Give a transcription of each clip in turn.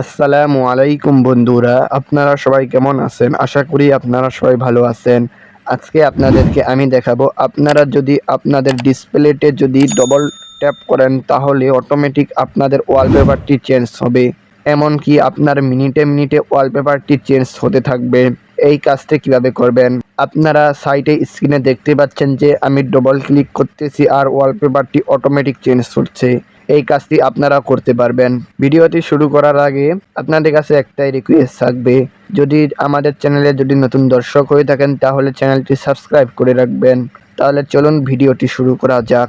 আসসালামু আলাইকুম বন্ধুরা, আপনারা সবাই কেমন আছেন? আশা করি আপনারা সবাই ভালো আছেন। আজকে আপনাদেরকে আমি দেখাবো, আপনারা যদি আপনাদের ডিসপ্লেতে যদি ডবল ট্যাপ করেন, তাহলে অটোমেটিক আপনাদের ওয়ালপেপারটি চেঞ্জ হবে। এমনকি আপনার মিনিটে মিনিটে ওয়ালপেপারটি চেঞ্জ হতে থাকবে। এই কাজটি কীভাবে করবেন? আপনারা সাইটে স্ক্রিনে দেখতে পাচ্ছেন যে, আমি ডবল ক্লিক করতেছি আর ওয়ালপেপারটি অটোমেটিক চেঞ্জ হচ্ছে। এই কাজটি আপনারা করতে পারবেন। ভিডিওটি শুরু করার আগে আপনাদের কাছে একটাই রিকোয়েস্ট থাকবে। যদি আমাদের চ্যানেলে যদি নতুন দর্শক হয়ে থাকেন, তাহলে চ্যানেলটি সাবস্ক্রাইব করে রাখবেন। তাহলে চলুন ভিডিওটি শুরু করা যাক।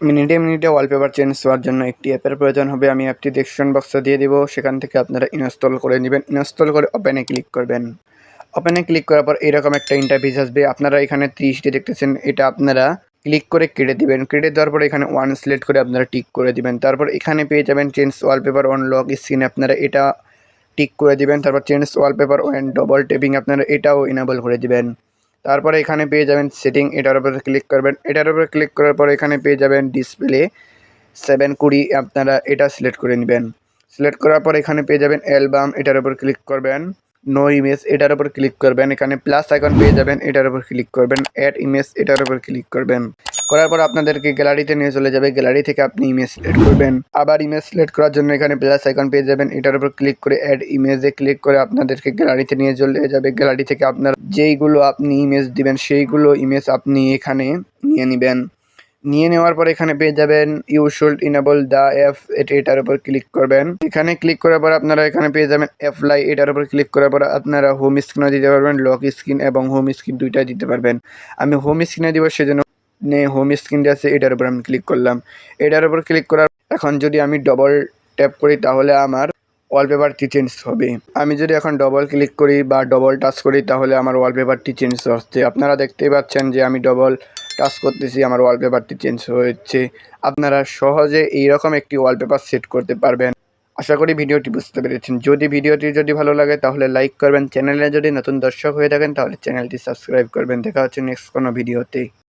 মিনিটে মিনিটে ওয়ালপেপার চেঞ্জ হওয়ার জন্য একটি অ্যাপের প্রয়োজন হবে। আমি অ্যাপটি ডেসক্রিপশন বক্সে দিয়ে দিব। সেখান থেকে আপনারা ইনস্টল করে নেবেন। ইনস্টল করে ওপেনে ক্লিক করবেন। ওপেনে ক্লিক করার পর এরকম একটা ইন্টারফেস আসবে। আপনারা এখানে ত্রিশটি দেখতেছেন। এটা আপনারা ক্লিক করে কেটে দিবেন। কেটে দেওয়ার পর এখানে ওয়ান সিলেক্ট করে আপনারা টিক করে দিবেন। তারপর এখানে পেয়ে যাবেন চেঞ্জ ওয়ালপেপার অন লক স্ক্রিনে আপনারা এটা টিক করে দিবেন। তারপর change wallpaper when double tapping আপনারা এটাও ইনেবল করে দিবেন। তারপরে এখানে পেয়ে যাবেন সেটিং এটার উপরে ক্লিক করবেন। এটার উপরে ক্লিক করার পর এখানে পেয়ে যাবেন ডিসপ্লে সেভেন কুড়ি, আপনারা এটা সিলেক্ট করে নেবেন। সিলেক্ট করার পর এখানে পেয়ে যাবেন অ্যালবাম এটার উপর ক্লিক করবেন। নো ইমেজ এটার উপর ক্লিক করবেন। এখানে প্লাস আইকন পেয়ে যাবেন, এটার উপর ক্লিক করবেন। অ্যাড ইমেজ এটার উপর ক্লিক করবেন। করার পর আপনাদেরকে গ্যালারিতে নিয়ে চলে যাবে। গ্যালারি থেকে আপনি ইমেজ সিলেক্ট করবেন। আবার ইমেজ সিলেক্ট করার জন্য এখানে প্লাস আইকন পেয়ে যাবেন। এটার উপর ক্লিক করে অ্যাড ইমেজে ক্লিক করে আপনাদেরকে গ্যালারিতে নিয়ে চলে যাবে। গ্যালারি থেকে আপনার যেইগুলো আপনি ইমেজ দিবেন, সেইগুলো ইমেজ আপনি এখানে নিয়ে নেবেন। নিয়ে নেওয়ার পর এখানে পেয়ে যাবেন you should enable the app এটি এটার উপর ক্লিক করবেন। এখানে ক্লিক করার পর আপনারা এখানে পেয়ে যাবেন অ্যাপ্লাই এটার উপর ক্লিক করার পর আপনারা হোম স্ক্রিনও দিতে পারবেন লক স্ক্রিন এবং হোম স্ক্রিন দুইটাই দিতে পারবেন। আমি হোম স্ক্রিনে দিব সেজন্য নে হোম স্ক্রিন আছে, এটার উপর আমি ক্লিক করলাম। এটার উপর ক্লিক করার এখন যদি আমি ডবল ট্যাপ করি তাহলে আমার ওয়ালপেপারটি চেঞ্জ হবে। আমি যদি এখন ডবল ক্লিক করি বা ডবল টাচ করি তাহলে আমার ওয়ালপেপারটি চেঞ্জ হচ্ছে। আপনারা দেখতেই পাচ্ছেন যে আমি ডবল টাচ করতেছি, আমার ওয়ালপেপারটি চেঞ্জ হয়েছে। আপনারা সহজে এইরকম একটি ওয়ালপেপার সেট করতে পারবেন। আশা করি ভিডিওটি বুঝতে পেরেছেন। যদি ভিডিওটি যদি ভালো লাগে, তাহলে লাইক করবেন। চ্যানেলে যদি নতুন দর্শক হয়ে থাকেন, তাহলে চ্যানেলটি সাবস্ক্রাইব করবেন। দেখা হচ্ছে নেক্সট কোনো ভিডিওতে।